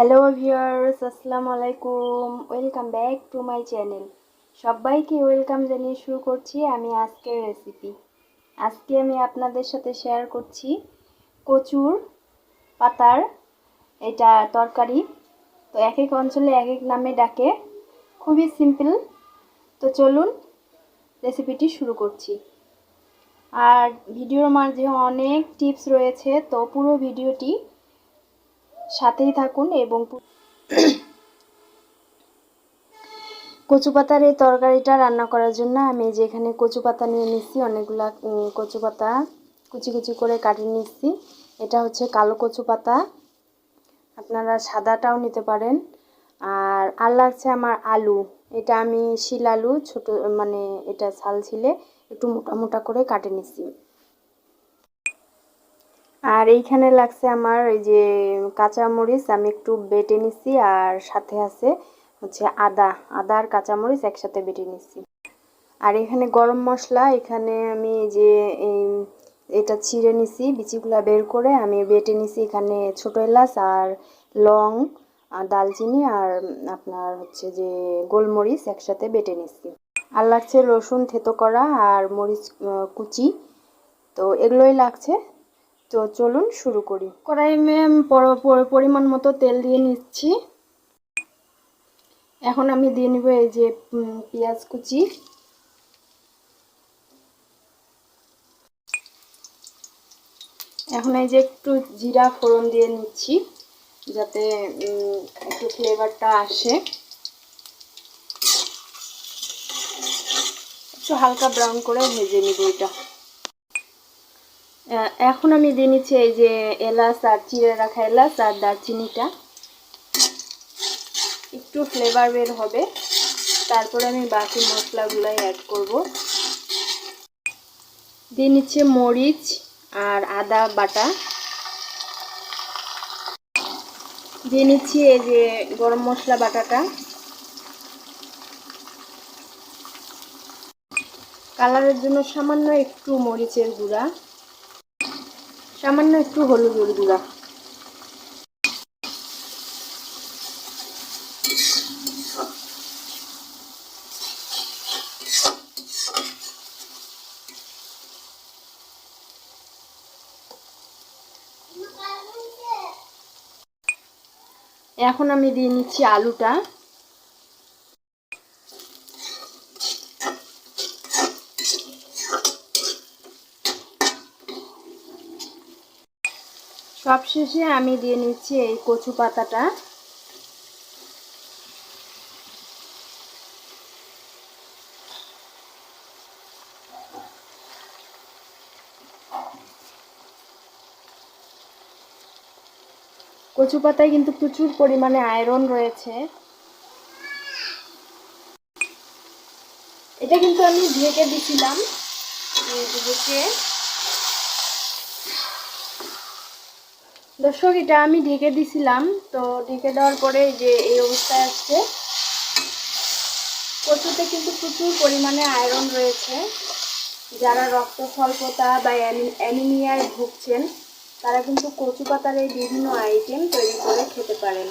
Hello viewers আসসালামু আলাইকুম। Welcome back to my channel সবাইকে ওয়েলকাম জানিয়ে শুরু করছি আমি আজকের রেসিপি আজকে আমি আপনাদের সাথে শেয়ার করছি কচুর পাতার এটা তরকারি। তো এক এক অঞ্চলে এক এক নামে ডাকে। খুবই সিম্পল তো চলুন রেসিপিটি শুরু করছি। আর ভিডিওর মাঝে অনেক টিপস রয়েছে। তো পুরো ভিডিওটি সাথেই থাকুন এবং কচু পাতার এই তরকারিটা রান্না করার জন্য আমি যেখানে কচু পাতা নিয়ে নিচ্ছি অনেকগুলা কচু পাতা কুচি কুচি করে কাটিয়ে নিচ্ছি এটা হচ্ছে কালো কচু পাতা আপনারা সাদাটাও নিতে পারেন। আর আর লাগছে আমার আলু। এটা আমি শিল আলু, ছোটো মানে এটা ছাল ছিলে, একটু মোটা মোটা করে কাটে নিচ্ছি আর এইখানে লাগছে আমার এই যে কাঁচামরিচ আমি একটু বেটে নিচ্ছি আর সাথে আছে হচ্ছে আদা আদা আর কাঁচামরিচ একসাথে বেটে নিচ্ছি আর এখানে গরম মশলা, এখানে আমি যে এটা ছিঁড়ে নিছি, বিচিগুলা বের করে আমি বেটে নিছি এখানে ছোটো এলাচ আর লং, আর দালচিনি আর আপনার হচ্ছে যে গোলমরিচ একসাথে বেটে নিচ্ছি আর লাগছে রসুন থেতো করা আর মরিচ কুচি। তো এগুলোই লাগছে। তো চলুন শুরু করি। কড়াই পরিমাণ মতো তেল দিয়ে নিচ্ছি। এখন আমি দিয়ে নিব এই যে পেঁয়াজ কুচি। এখন এই যে একটু জিরা ফোড়ন দিয়ে নিচ্ছি, যাতে একটু ফ্লেভারটা আসে। একটু হালকা ব্রাউন করে ভেজে নিব এটা। এখন আমি দিয়ে নিচ্ছি এই যে এলাচ আর চিড়ে রাখা এলাচ আর দারচিনিটা। একটু ফ্লেভার বের হবে। তারপরে আমি বাকি মশলাগুলাই অ্যাড করব। দিয়ে নিচ্ছে মরিচ আর আদা বাটা। দিয়ে নিচ্ছি এই যে গরম মশলা বাটাটা। কালারের জন্য সামান্য একটু মরিচের গুঁড়া। সামান্য একটু হলুদের গুঁড়া এখন আমি দিয়ে নিচ্ছি আলুটা। সবশেষে আমি দিয়ে নিচ্ছি এই কচু পাতাটা। কচু পাতায় কিন্তু প্রচুর পরিমাণে আয়রন রয়েছে। এটা কিন্তু আমি ঢেকে দিছিলাম। ঢেকে দর্শক, এটা আমি ঢেকে দিছিলাম। তো ঢেকে দেওয়ার পরে যে এই অবস্থায় আসছে। কচুতে কিন্তু প্রচুর পরিমাণে আয়রন রয়েছে। যারা রক্ত স্বল্পতা বা অ্যানিমিয়ায় ভুগছেন, তারা কিন্তু কচু পাতার এই বিভিন্ন আইটেম তৈরি করে খেতে পারেন।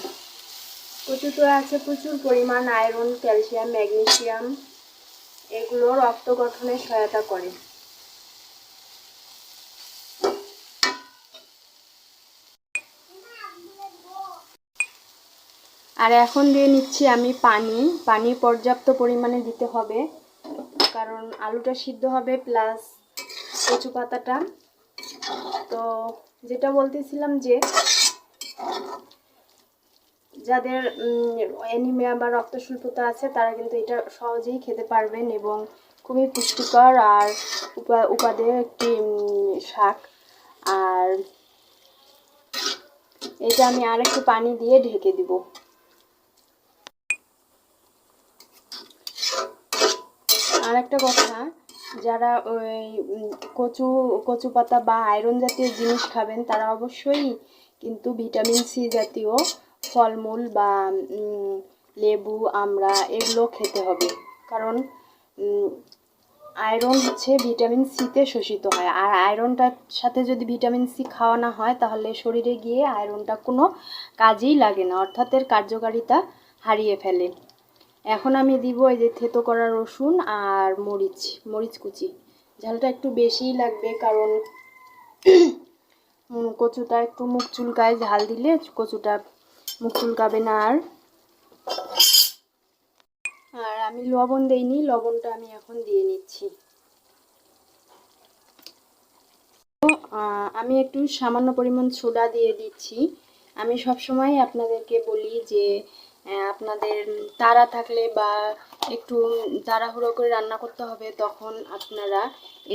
কচুতে আছে প্রচুর পরিমাণ আয়রন ক্যালসিয়াম ম্যাগনেসিয়াম এগুলো রক্ত গঠনে সহায়তা করে। আর এখন দিয়ে নিচ্ছি আমি পানি। পানি পর্যাপ্ত পরিমাণে দিতে হবে, কারণ আলুটা সিদ্ধ হবে প্লাস কচু পাতাটা। তো যেটা বলতেছিলাম যে, যাদের অ্যানিমিয়া বা রক্ত রক্তস্বল্পতা আছে, তারা কিন্তু এটা সহজেই খেতে পারবেন এবং খুবই পুষ্টিকর আর উপাদেয় একটি শাক। আর এটা আমি আর একটু পানি দিয়ে ঢেকে দিব। আর একটা কথা, যারা ওই কচু কচু পাতা বা আয়রন জাতীয় জিনিস খাবেন, তারা অবশ্যই কিন্তু ভিটামিন সি জাতীয় ফলমূল বা লেবু আমরা এগুলো খেতে হবে। কারণ আয়রন হচ্ছে ভিটামিন সিতে শোষিত হয়। আর আয়রনটার সাথে যদি ভিটামিন সি খাওয়া না হয়, তাহলে শরীরে গিয়ে আয়রনটা কোনো কাজেই লাগে না। অর্থাৎ এর কার্যকারিতা হারিয়ে ফেলে। এখন আমি দিব এই যে থেতো করা রসুন আর মরিচ মরিচ কুচি। ঝালটা একটু বেশিই লাগবে কারণ কচুটা একটু মুখ চুলকায় ঝাল দিলে কচুটা মুখ চুলকাবে না আর। আর আমি লবণ দেইনি, লবণটা আমি এখন দিয়ে নিচ্ছি। আমি একটু সামান্য পরিমাণ সোডা দিয়ে দিচ্ছি। আমি সবসময় আপনাদেরকে বলি যে আপনাদের তাড়া থাকলে বা একটু তাড়াহুড়ো করে রান্না করতে হবে, তখন আপনারা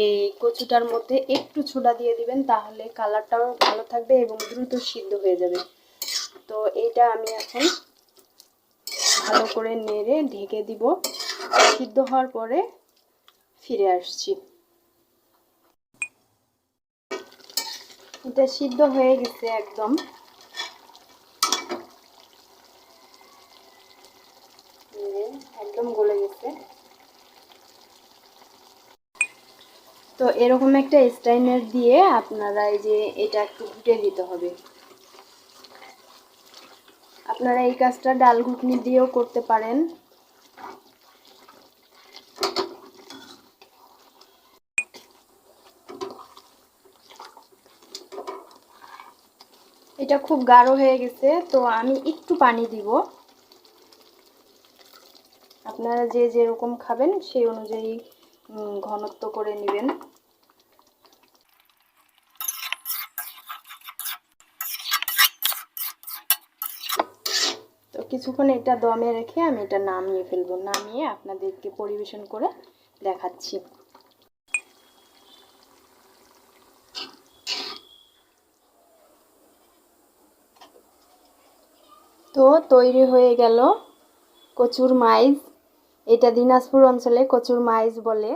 এই কচুটার মধ্যে একটু সোডা দিয়ে দিবেন, তাহলে কালারটাও ভালো থাকবে এবং দ্রুত সিদ্ধ হয়ে যাবে। তো এইটা আমি এখন ভালো করে নেড়ে ঢেকে দিব। সিদ্ধ হওয়ার পরে ফিরে আসছি। এটা সিদ্ধ হয়ে গেছে একদম এই যে, একদম গলে গেছে তো এরকম একটা স্টাইনার দিয়ে আপনারা এই যে এটা একটু ঘুটে দিতে হবে। আপনারা এই কাজটা ডাল ঘুটনি দিয়েও করতে পারেন। এটা খুব গাঢ় হয়ে গেছে, তো আমি একটু পানি দিব। আপনারা যে যেরকম খাবেন সেই অনুযায়ী ঘনত্ব করে নেবেন। কিছুক্ষণ এটা দমে রেখে আমি এটা নামিয়ে ফেলব। নামিয়ে আপনাদেরকে পরিবেশন করে দেখাচ্ছি। তো তৈরি হয়ে গেল কচুর মাইজ। এটা দিনাজপুর অঞ্চলে কচুর মাইজ বলে।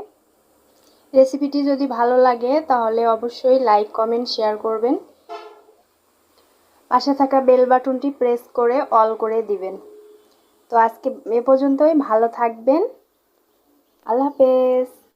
রেসিপিটি যদি ভালো লাগে তাহলে অবশ্যই লাইক, কমেন্ট, শেয়ার করবেন। পাশে থাকা বেল বাটনটি প্রেস করে অল করে দিবেন। তো আজকে এ পর্যন্তই, ভালো থাকবেন। আল্লাহ হাফেজ।